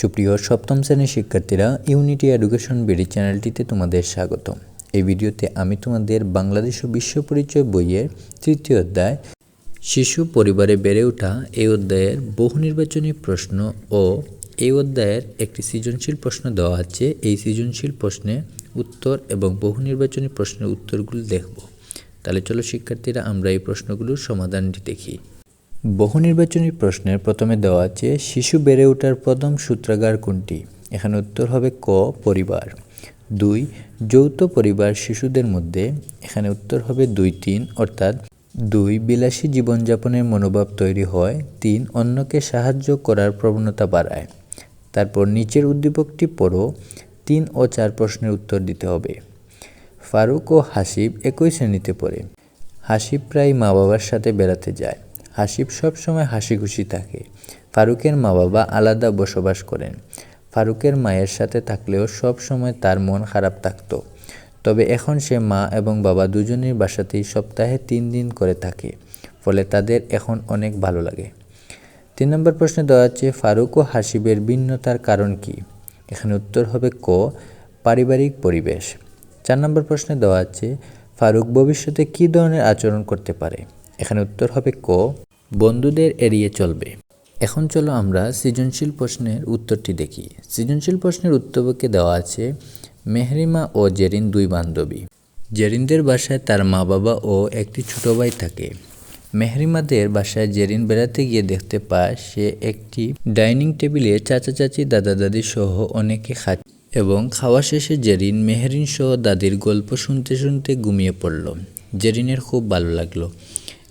সুপ্রিয় সপ্তম শ্রেণির শিক্ষার্থীরা ইউনিটি এডুকেশন বিডি চ্যানেলটিতে তোমাদের স্বাগত এই ভিডিওতে আমি তোমাদের বাংলাদেশ ও বিশ্ব পরিচয় বইয়ের তৃতীয় অধ্যায়, শিশু পরিবারে বেড়ে ওঠা এই অধ্যায়ের বহু নির্বাচনী প্রশ্ন ও এই অধ্যায়ের একটি সৃজনশীল প্রশ্ন দেওয়া আছে। এই সৃজনশীল প্রশ্নে উত্তর এবং বহু নির্বাচনী প্রশ্নের উত্তরগুলো দেখব। তাহলে চলো শিক্ষার্থীরা, আমরা এই প্রশ্নগুলোর সমাধানটি দেখি। বহু নির্বাচনী প্রশ্নের প্রথমে দেওয়া আছে, শিশু বেড়ে ওঠার প্রথম সূত্রাগার কোনটি? এখানে উত্তর হবে ক, পরিবার। দুই, যৌথ পরিবার শিশুদের মধ্যে। এখানে উত্তর হবে দুই, তিন, অর্থাৎ দুই, বিলাসী জীবনযাপনের মনোভাব তৈরি হয়। তিন, অন্যকে সাহায্য করার প্রবণতা বাড়ায়। তারপর নিচের উদ্দীপকটি পড়ো। তিন ও চার প্রশ্নের উত্তর দিতে হবে। ফারুক ও হাসিব একই শ্রেণীতে পড়ে। হাসিব প্রায় মা বাবার সাথে বেড়াতে যায়। হাসিব সবসময় হাসি খুশি থাকে। ফারুকের মা বাবা আলাদা বসবাস করেন। ফারুকের মায়ের সাথে থাকলেও সব সময় তার মন খারাপ থাকত। তবে এখন সে মা এবং বাবা দুজনের বাসাতেই সপ্তাহে তিন দিন করে থাকে, ফলে তাদের এখন অনেক ভালো লাগে। তিন নম্বর প্রশ্নে দেওয়া হচ্ছে ফারুক ও হাসিবের ভিন্নতার কারণ কি? এখানে উত্তর হবে ক, পারিবারিক পরিবেশ। চার নম্বর প্রশ্নে দেওয়া আছে, ফারুক ভবিষ্যতে কী ধরনের আচরণ করতে পারে? এখানে উত্তর হবে ক বন্ধুদের এড়িয়ে চলবে। এখন চলো আমরা সৃজনশীল প্রশ্নের উত্তরটি দেখি। সৃজনশীল প্রশ্নের উত্তরকে দেওয়া আছে মেহরিমা ও জেরিন দুই বান্ধবী। জেরিনদের বাসায় তার মা বাবা ও একটি ছোট ভাই থাকে। মেহরিমাদের বাসায় জেরিন বেড়াতে গিয়ে দেখতে পায়, সে একটি ডাইনিং টেবিলে চাচা, চাচি, দাদা, দাদি সহ অনেকে খাচ্ছে এবং খাওয়া শেষে জেরিন, মেহরিন সহ দাদির গল্প শুনতে শুনতে ঘুমিয়ে পড়ল। জেরিনের খুব ভালো লাগল।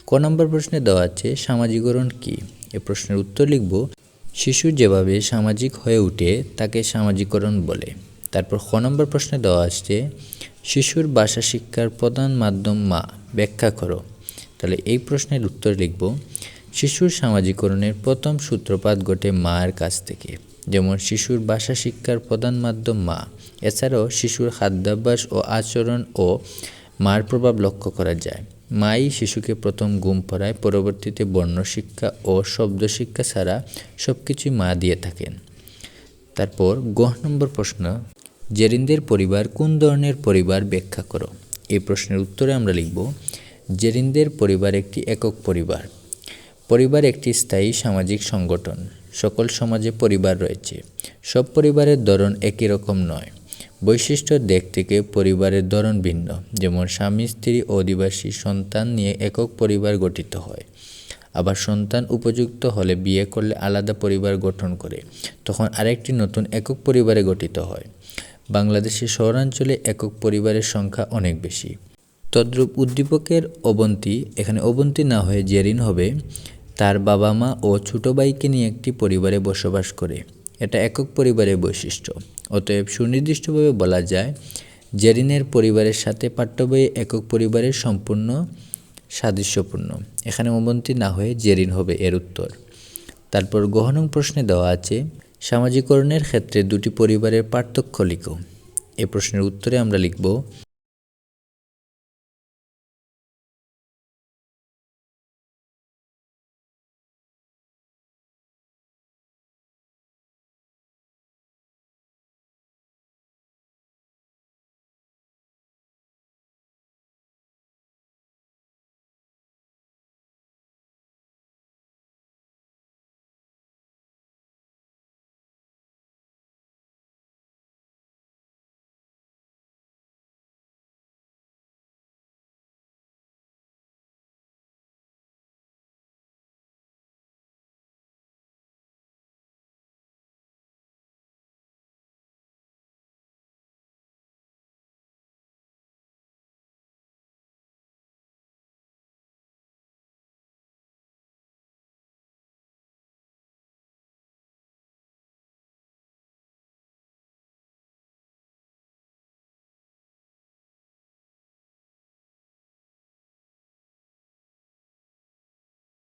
ক নম্বর প্রশ্নে দেওয়া আছে, সামাজিকরণ কি? এ প্রশ্নের উত্তর লিখব, শিশু যেভাবে সামাজিক হয়ে ওঠে তাকে সামাজিকরণ বলে। তারপর খ নম্বর প্রশ্নে দেওয়া আসছে শিশুর ভাষা শিক্ষার প্রধান মাধ্যম মা। ব্যাখ্যা করো। তাহলে এই প্রশ্নের উত্তর লিখব, শিশুর সামাজিকরণের প্রথম সূত্রপাত ঘটে মায়ের কাছ থেকে। যেমন, শিশুর ভাষা শিক্ষার প্রধান মাধ্যম মা। এছাড়াও, শিশুর খাদ্যাভ্যাস ও আচরণ ও মার প্রভাব লক্ষ্য করা যায়। মাই শিশুকে প্রথম ঘুম পড়ায়, পরবর্তীতে বর্ণ শিক্ষা ও শব্দ শিক্ষা ছাড়া সব কিছুই মা দিয়ে থাকেন। তারপর গহ নম্বর প্রশ্ন, জেরিনদের পরিবার কোন ধরনের পরিবার ব্যাখ্যা করো? এই প্রশ্নের উত্তরে আমরা লিখব, জেরিনদের পরিবার একটি একক পরিবার। পরিবার একটি স্থায়ী সামাজিক সংগঠন। সকল সমাজে পরিবার রয়েছে। সব পরিবারের ধরন একই রকম নয়। বৈশিষ্ট্য দিক থেকে পরিবারের ধরন ভিন্ন। যেমন স্বামী, স্ত্রী অধিবাসী সন্তান নিয়ে একক পরিবার গঠিত হয়। আবার সন্তান উপযুক্ত হলে বিয়ে করলে আলাদা পরিবার গঠন করে। তখন আরেকটি নতুন একক পরিবারে গঠিত হয়। বাংলাদেশের শহরাঞ্চলে একক পরিবারের সংখ্যা অনেক বেশি। তদ্রূপ উদ্দীপকের অবন্তি, এখানে অবন্তি না হয়ে জেরিন হবে, তার বাবা মা ও ছোটো ভাইকে নিয়ে একটি পরিবারে বসবাস করে। এটা একক পরিবারের বৈশিষ্ট্য। অতএব সুনির্দিষ্টভাবে বলা যায়, জেরিনের পরিবারের সাথে পাঠ্যবই একক পরিবারের সম্পূর্ণ সাদৃশ্যপূর্ণ। এখানে অবন্তি না হয়ে জেরিন হবে এর উত্তর। তারপর গহনং প্রশ্নে দেওয়া আছে সামাজিকরণের ক্ষেত্রে দুটি পরিবারের পার্থক্য লিখো। এ প্রশ্নের উত্তরে আমরা লিখব